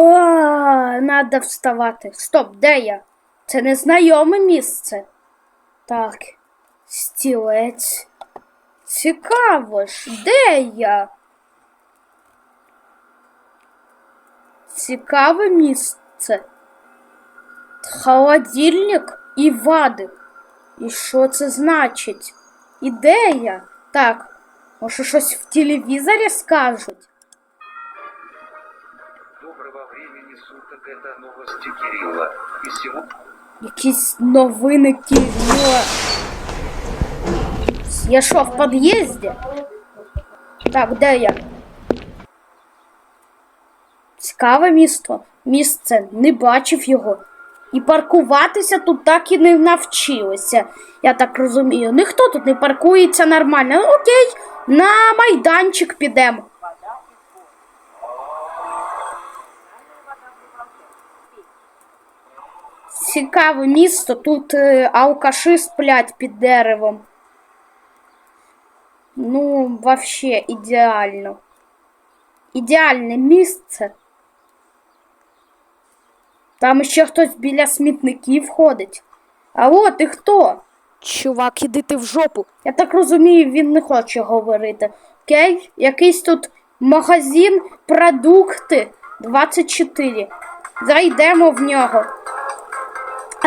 О, надо вставати. Стоп, де я? Це незнайоме місце. Так, стілець. Цікаво ж, де я? Цікаве місце. Холодильник і вади. І що це значить? І де я? Так, може щось в телевізорі скажуть? Доброго времени суток, это новости Кирилла. И сегодня Якісь новини Кирила. Я що, в під'їзді? Так, де я? Цікаве місто. Місце, не бачив його. І паркуватися тут так і не навчилися. Я так розумію. Ніхто тут не паркується нормально. Окей, на майданчик підемо. Цікаве місто. Тут е, алкаши сплять під деревом. Ну, вообще ідеально. Ідеальне місце. Там ще хтось біля смітників ходить. А от ти хто? Чувак, іди ти в жопу. Я так розумію, він не хоче говорити. Окей, якийсь тут магазин, продукти 24. Зайдемо в нього.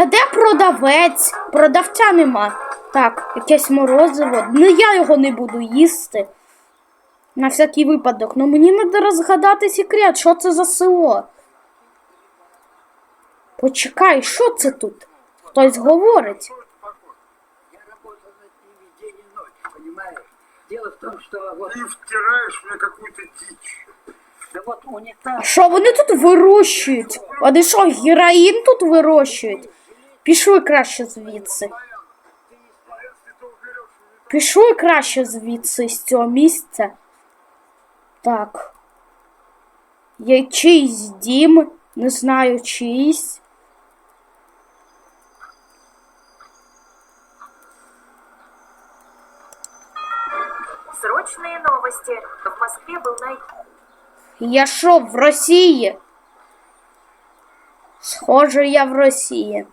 А де продавець? Продавця нема. Так, якесь морозиво. Ну я його не буду їсти. На всякий випадок. Ну мені треба розгадати секрет, що це за село. Почекай, що це тут? Хтось говорить. Дело в том, что вот, Ты втираешь мне какую-то дичь. да вот А унитаз, що вони тут вирощують? Вони що, героїн тут вирощують? Пішли краще звідси. Пішли краще звідси з цього місця. Так. Є чийсь дім, не знаю чийсь. Срочные новости. В Москве был найден Я що, в Росії? Схоже, я в Росії.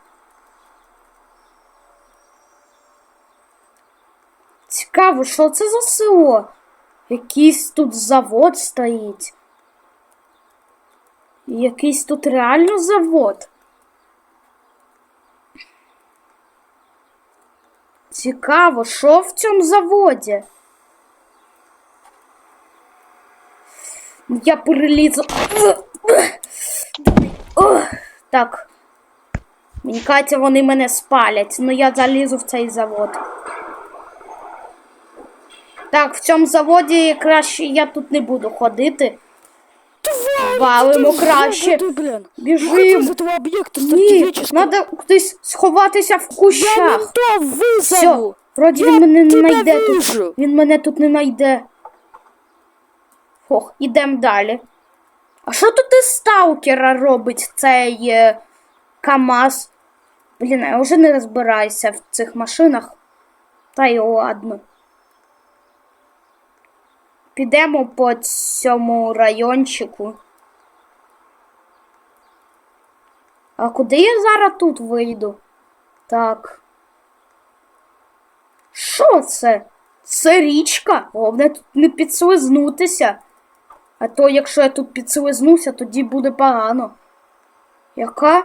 Цікаво, що це за село? Якийсь тут завод стоїть. Якийсь тут реально завод. Цікаво, що в цьому заводі? Я перелізу. Так. Мені кажеться, вони мене спалять, ну я залізу в цей завод. Так, в цьому заводі краще я тут не буду ходити. Валимо краще. Ты, блин. Біжим. Выходи из этого объекта Ні, стратегического. треба кудись сховатися в Я кущах. ментов Все, вызову. вроді Я він мене не тебе знайде тут. вижу. Він мене тут не знайде. Ох, ідемо далі. А що тут із сталкера робить цей е, КАМАЗ? Блін, я вже не розбираюся в цих машинах. Та й ладно. Підемо по цьому райончику. А куди я зараз тут вийду? Так. Що це? Це річка. Головне тут не підслизнутися. А то, якщо я тут підслизнуся, тоді буде погано. Яка?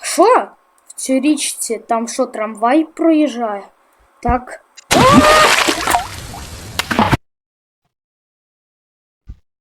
Що? В цій річці там що, трамвай проїжджає? Так.